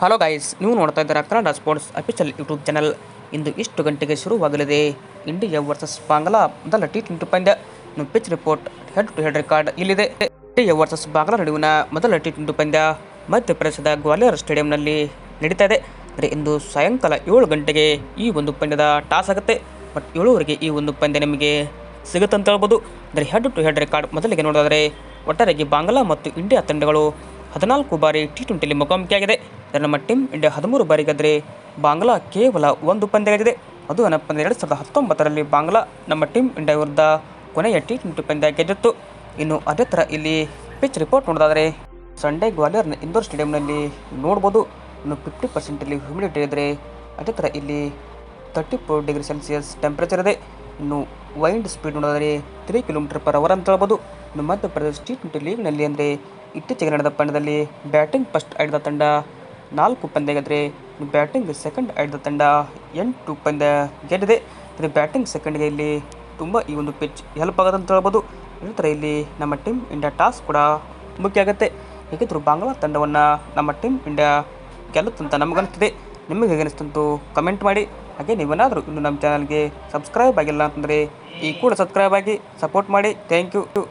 Hello guys ನೀವು ನೋಡ್ತಾ ಇದ್ದೀರಾ Kannada sports official YouTube channel ಇಂದು ಇಷ್ಟು ಗಂಟೆಗೆ ಶುರುವಾಗಲಿದೆ. ಇಂಡಿಯಾ ವರ್ಸಸ್ ಬಾಂಗ್ಲಾ ಮೊದಲ ಟಿ ಟ್ವೆಂಟಿ ಪಂದ್ಯ. Pitch report head to head record ಇಲ್ಲಿದೆ. ಇಂಡಿಯಾ ವರ್ಸಸ್ ಬಾಂಗ್ಲಾ ನಡುವಿನ ಮೊದಲ ಟಿ ಟ್ವೆಂಟಿ ಪಂದ್ಯ ಮಧ್ಯಪ್ರದೇಶದ ಗ್ವಾಲಿಯರ್ ಸ್ಟೇಡಿಯಂನಲ್ಲಿ ನಡೀತಾ ಇದೆ. ಅಂದರೆ ಇಂದು ಸಾಯಂಕಾಲ ಏಳು ಗಂಟೆಗೆ ಈ ಒಂದು ಪಂದ್ಯದ ಟಾಸ್ ಆಗುತ್ತೆ. ಬಟ್ ಏಳುವರೆಗೆ ಈ ಒಂದು ಪಂದ್ಯ ನಿಮಗೆ ಸಿಗುತ್ತೆ ಅಂತ ಹೇಳ್ಬೋದು. ಅಂದರೆ ಹೆಡ್ ಟು ಹೆಡ್ ರೆಕಾರ್ಡ್ ಮೊದಲಿಗೆ ನೋಡೋದಾದರೆ ಒಟ್ಟಾರೆಯಾಗಿ ಬಾಂಗ್ಲಾ ಮತ್ತು ಇಂಡಿಯಾ ತಂಡಗಳು ಹದಿನಾಲ್ಕು ಬಾರಿ ಟಿ ಟ್ವೆಂಟಿಯಲ್ಲಿ ಮುಖಾಮುಖಿಯಾಗಿದೆ ಇದರ ನಮ್ಮ ಟೀಮ್ ಇಂಡಿಯಾ ಹದಿಮೂರು ಬಾರಿ ಗೆದ್ದರೆ ಬಾಂಗ್ಲಾ ಕೇವಲ ಒಂದು ಪಂದ್ಯ ಗೆದ್ದಿದೆ ಅದು ಏನಪ್ಪ ಅಂದರೆ ಎರಡು ಸಾವಿರದ ಹತ್ತೊಂಬತ್ತರಲ್ಲಿ ಬಾಂಗ್ಲಾ ನಮ್ಮ ಟೀಮ್ ಇಂಡಿಯಾ ವಿರುದ್ಧ ಕೊನೆಯ ಟಿ ಟ್ವೆಂಟಿ ಪಂದ್ಯ ಗೆದ್ದಿತ್ತು. ಇನ್ನು ಅದೇ ಥರ ಇಲ್ಲಿ ಪಿಚ್ ರಿಪೋರ್ಟ್ ನೋಡೋದಾದರೆ ಸಂಡೇ ಗ್ವಾಲಿಯರ್ನ ಇಂದೋರ್ ಸ್ಟೇಡಿಯಂನಲ್ಲಿ ನೋಡ್ಬೋದು. ಇನ್ನು ಫಿಫ್ಟಿ ಪರ್ಸೆಂಟಲ್ಲಿ ಹ್ಯೂಮಿಡಿಟಿ ಇದ್ದರೆ ಅದೇ ಥರ ಇಲ್ಲಿ thirty four degree Celsius temperature ಇದೆ. ಇನ್ನು ವೈಂಡ್ ಸ್ಪೀಡ್ ನೋಡಿದರೆ ತ್ರೀ ಕಿಲೋಮೀಟರ್ ಪರ್ ಅವರ್ ಅಂತ ಹೇಳ್ಬೋದು. ಇನ್ನು ಮಧ್ಯಪ್ರದೇಶ ಟಿ ಟ್ವೆಂಟಿ ಲೀಗ್ನಲ್ಲಿ ಅಂದರೆ ಇತ್ತೀಚೆಗೆ ನಡೆದ ಪಂದ್ಯದಲ್ಲಿ ಬ್ಯಾಟಿಂಗ್ ಫಸ್ಟ್ ಆಡಿದ ತಂಡ ನಾಲ್ಕು ಪಂದ್ಯ ಗೆದ್ದರೆ ಬ್ಯಾಟಿಂಗ್ ಸೆಕೆಂಡ್ ಆಡಿದ ತಂಡ ಎಂಟು ಪಂದ್ಯ ಗೆದ್ದಿದೆ. ಅಂದರೆ ಬ್ಯಾಟಿಂಗ್ ಸೆಕೆಂಡ್ಗೆ ಇಲ್ಲಿ ತುಂಬ ಈ ಒಂದು ಪಿಚ್ ಹೆಲ್ಪ್ ಆಗುತ್ತೆ ಅಂತ ಹೇಳ್ಬೋದು. ಇದೇ ಇಲ್ಲಿ ನಮ್ಮ ಟೀಮ್ ಇಂಡಿಯಾ ಟಾಸ್ ಕೂಡ ಮುಖ್ಯ ಆಗುತ್ತೆ. ಹೇಗಿದ್ರು ಬಾಂಗ್ಲಾ ತಂಡವನ್ನು ನಮ್ಮ ಟೀಮ್ ಇಂಡಿಯಾ ಗೆಲ್ಲುತ್ತಂತ ನಮಗನ್ನಿಸ್ತಿದೆ ನಿಮಗೆ ಹೇಗೆ ಅನಿಸ್ತಂತೂ ಕಮೆಂಟ್ ಮಾಡಿ. ಹಾಗೆ ನೀವೇನಾದರೂ ಇನ್ನು ನಮ್ಮ ಚಾನಲ್ಗೆ ಸಬ್ಸ್ಕ್ರೈಬ್ ಆಗಿಲ್ಲ ಅಂತಂದರೆ ಈ ಕೂಡ ಸಬ್ಸ್ಕ್ರೈಬ್ ಆಗಿ ಸಪೋರ್ಟ್ ಮಾಡಿ. Thank you.